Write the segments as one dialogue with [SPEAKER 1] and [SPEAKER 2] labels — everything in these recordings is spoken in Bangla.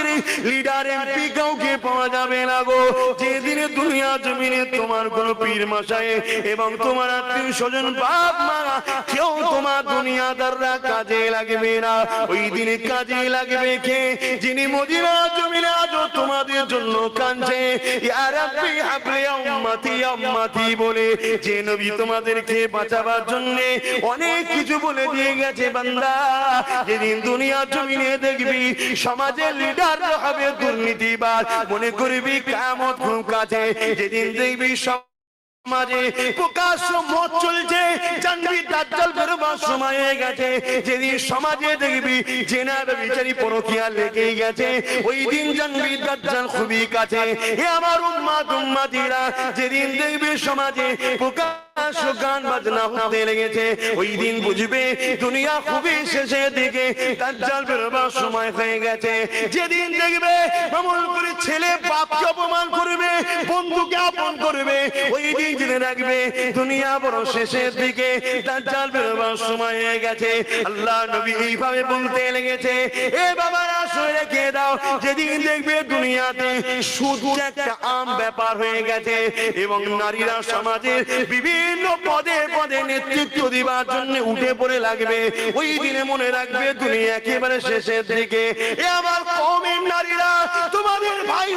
[SPEAKER 1] মন্ত্রী লিডার এমপি কাউকে পাওয়া যাবে না গো। যেদিনে দুনিয়া জমিনে তোমার কোনো পীর এবং তোমার আত্মীয় স্বজন বাপ কেউ তোমার দুনিয়াদাররা কাজে লাগবে না। ওই দিনে কাজে লাগবে কে? যিনি মদিনা জমিনে তোমাদের জন্য কাঁদছে। হাবলি উম্মতি উম্মতি বলে, যে নবী তোমাদেরকে বাঁচাবার জন্য অনেক কিছু বলে দিয়ে গেছে বান্দা। যেদিন দুনিয়া জমিনে দেখবি, সমাজের লিডার হবে দুর্নীতিবাদ মনে করবি কেমন খুব যেদিন দেখবি সব সমাজে দেখবি লেগে গেছে, ওই দিন খুবই কাছে। আমার উম্মাত উম্মাতিরা যেদিন দেখবি সমাজে প্রকাশ্য গান বাজনা হতে লেগেছে। ওই দিন বুঝবে, দুনিয়া খুবই শেষের দিকে। বেরোবার সময় হয়ে গেছে। যেদিন দেখবে করে ছেলে বাপকে অপমান করবে, বন্ধুকে আপন করবে, ওই দিন জেনে রাখবে, দুনিয়া বড় শেষের দিকে। দাজ্জাল বেরোবার সময় হয়ে গেছে। আল্লাহ নবী এইভাবে বলতে লেগেছে, এ বাবারা রেখে দাও, যেদিন দেখবে দুনিয়াতে শুধু একটা আম ব্যাপার হয়ে গেছে এবং নারীরা সমাজের বিভিন্ন পদে পদে নেতৃত্ব দিবার জন্য উঠে পড়ে লাগবে। ওই দিনে মনে রাখবে দুনিয়া একেবারে শেষের দিকে। এ আমার কমের নারীরা, তোমাদের ভাই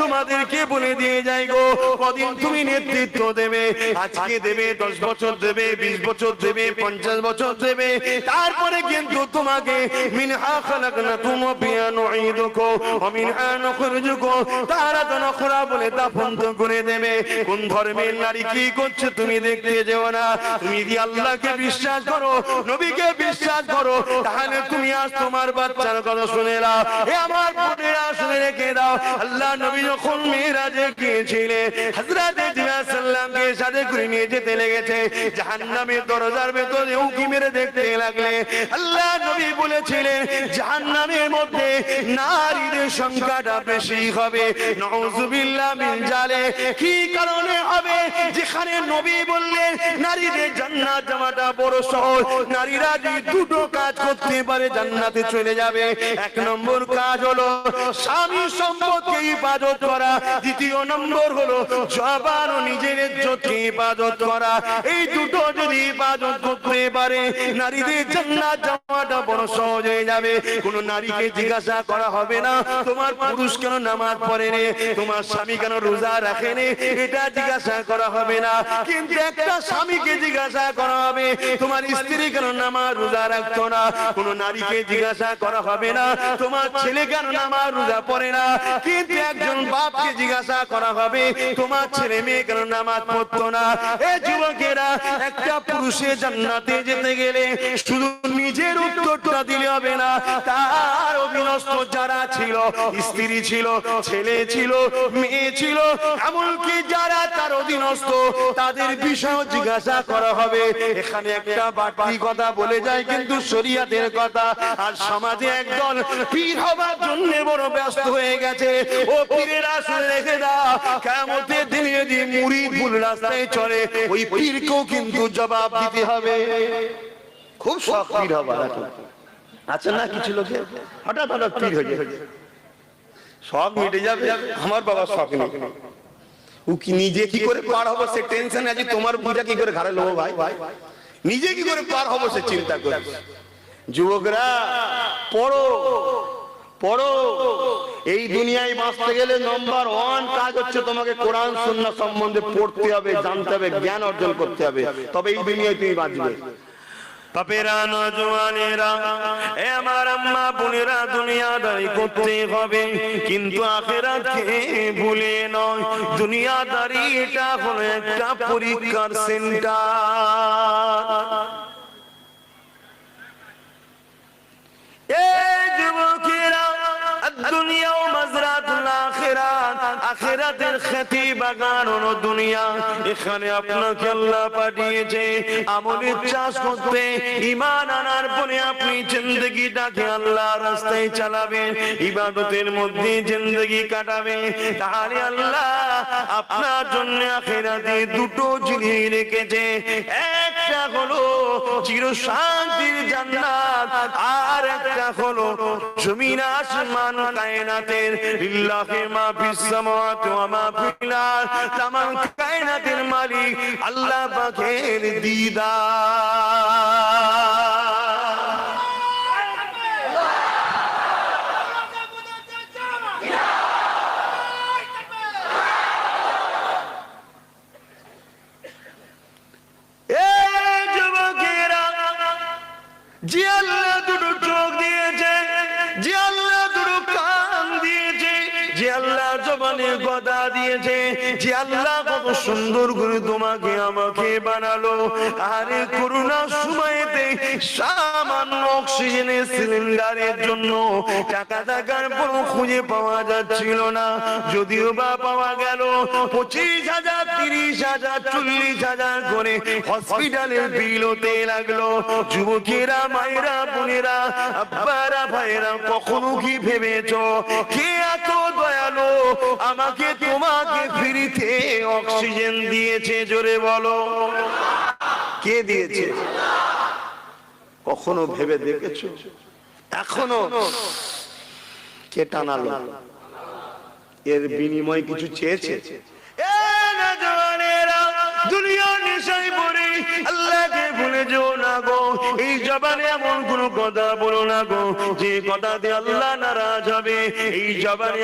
[SPEAKER 1] তোমাদেরকে বলে দিয়ে যাই গো। কদিন তুমি নেতৃত্ব দেবে, আজকে দেবে, দশ বছর দেবে, বিশ বছর দেবে, পঞ্চাশ বছর দেবে। তারপরে কিন্তু তোমাকে, মিনহা খালাকনা তুম বিয়া নুঈদুকু, ওয়া মিনহা নুখরিজুকু তারাতান উখরা বলে দাফন তো করে দেবে। কোন ধর্মের নারী কি করছে তুমি দেখতে যেও না। তুমি যদি আল্লাহকে বিশ্বাস করো, নবীকে বিশ্বাস করো, তাহলে তুমি আজ তোমার বাচ্চার কথা শুনে নাও। এ আমার বোনেরা শুনে রেখে দাও। আল্লাহ নবী যখন মেয়েরাজে গিয়েছিলেন হযরতে জিয়া সাল্লামকে সাথে করে নিয়ে যেতে লেগেছে। জাহান্নামের দরজার ভেতরে উকি মেরে দেখতে লাগলে? আল্লাহ নবী বলেছিলেন, জাহান্নামের মধ্যে নারীদের সংখ্যাটা বেশি হবে। জালে কি কারণে হবে? যেখানে নবী বললেন, নারীদের জান্নাত যাওয়াটা বড় সহজ। নারীরা যদি দুটো কাজ করতে পারে, জান্নাতে চলে যাবে। এক নম্বর কাজ হলো স্বামী সম্পদকে ইবাদত করা। দ্বিতীয় নম্বর হলো জবান ও নিজের ইজ্জতকে ইবাদত করা। এই দুটো যদি ইবাদত করতে পারে, নারীদের জান্নাত যাওয়াটা বড় সহজ হয়ে যাবে। কোন নারীকে জিজ্ঞাসা করা হবে না। তোমার পুরুষ কেন নামাজ পড়ে নে? তোমার স্বামী কেন রোজা রাখে নে? এটা জিজ্ঞাসা করা হবে না। কিন্তু একটা স্বামীকে জিজ্ঞাসা করা হবে, তোমার স্ত্রী কেন নামাজ রোজা রাখতো না? কোন নারীকে জিজ্ঞাসা করা হবে না। তোমার ছেলে কেন নামাজ রোজা পড়ে না? কিন্তু একজন বাপকে জিজ্ঞাসা করা হবে, তোমার ছেলে মেয়ে কেন নামাজ পড়তো না? এ যুবকেরা, একটা পুরুষের জান্নাতে যেতে গেলে শুধু নিজের উত্তরটা দিলে হবে না। তার অবিনস্ত যারা ছিল, স্ত্রী ছিল, ছেলে ছিল, মেয়ে ছিল, এমনকি যারা তার অধীনস্থ, তাদের বিষয় জিজ্ঞাসা করা হবে। এখানে একটা বাড়তি কথা বলে যায়, কিন্তু শরিয়াতের কথা। আর সমাজে একদল পীর হবার জন্য বড় ব্যস্ত হয়ে গেছে। ও পীরের আসলে রেখে দাও কেমতের দিনে মুড়ি ভুল রাস্তায় চলে ওই পীরকেও কিন্তু জবাব দিতে হবে। খুব শখ পীর হবার এখন। আছে না কিছু লোকে? হঠাৎ হঠাৎ পীর হয়ে যায় শখ মিটে যাবে। আমার বাবার শখ নেই। ও কি নিজে কি করে পার হব সে টেনশন আছে? তোমার বুঝা কি করে লোবো ভাই? ভাই নিজে কি করে পার হব সে চিন্তা করে যুবকরা পড়ো। পড়ো। এই দুনিয়ায় বাঁচতে গেলে নম্বর ওয়ান কাজ হচ্ছে তোমাকে কোরআন সুন্নাহ সম্বন্ধে পড়তে হবে জানতে হবে জ্ঞান অর্জন করতে হবে। তবে এই দুনিয়ায় তুমি বাঁচবে। বাপেরা নজওয়ানেরা, এ আমার আম্মা বোনেরা দুনিয়াদারি করতে হবে। কিন্তু আখেরাতকে ভুলে নয় দুনিয়াদারি হলো একটা পরীক্ষার সেন্টার। আখেরাতের খ্যাতি বাগান দুনিয়া। এখানে আপনাকে আল্লাহ পাঠিয়েছে আমলের চাষ করতে। ইমান আনার পরে আপনি জিন্দগিটাকে আল্লাহ রাস্তায় চালাবেন, ইবাদতের মধ্যে জিন্দগি কাটাবে তাহলে আল্লাহ আপনার জন্য আখেরাতে দুটো জিনিস রেখেছে। একটা হলো চির শান্তির জান্নাত, আর একটা হলো জমিন আসমান কায়নাতের, লিল্লাহি মা ফিস সামাওয়াতি ওয়া মা ফিল আর তামাম কায়নাতের মালিক আল্লাহ পাকের দিদার। গদা দিয়েছে যে আল্লাহ কত সুন্দর করে তোমাকে আমাকে বানালো। আরে করোনা সময়তে সামান্য অক্সিজেনের সিলিন্ডারের জন্য টাকা পর খুঁজে পাওয়া যাচ্ছিল না। যদিও বা পাওয়া গেল, পঁচিশ হাজার তিরিশ হাজার, চল্লিশ হাজার করে হসপিটালের লাগল। যুবকেরা, মায়েরা, বোনেরা, আব্বারা ভাইরা কখনো কি ভেবেছ? কে এত দয়ালো? আমাকে তোমাকে ফ্রিতে অক্সিজেন দিয়েছে, জোরে বলো। কে দিয়েছে? কখনো ভেবে দেখেছ? এখনও? কে টানালো? এর বিনিময় কিছু চেয়েছে? এ নেশাই পড়ে আল্লাহকে ভুলে যেও না গো। এই জবানে এমন কোন কথা বলো না গো, যে কথা দিয়ে আল্লাহ নারাজ হবে। এই জবানে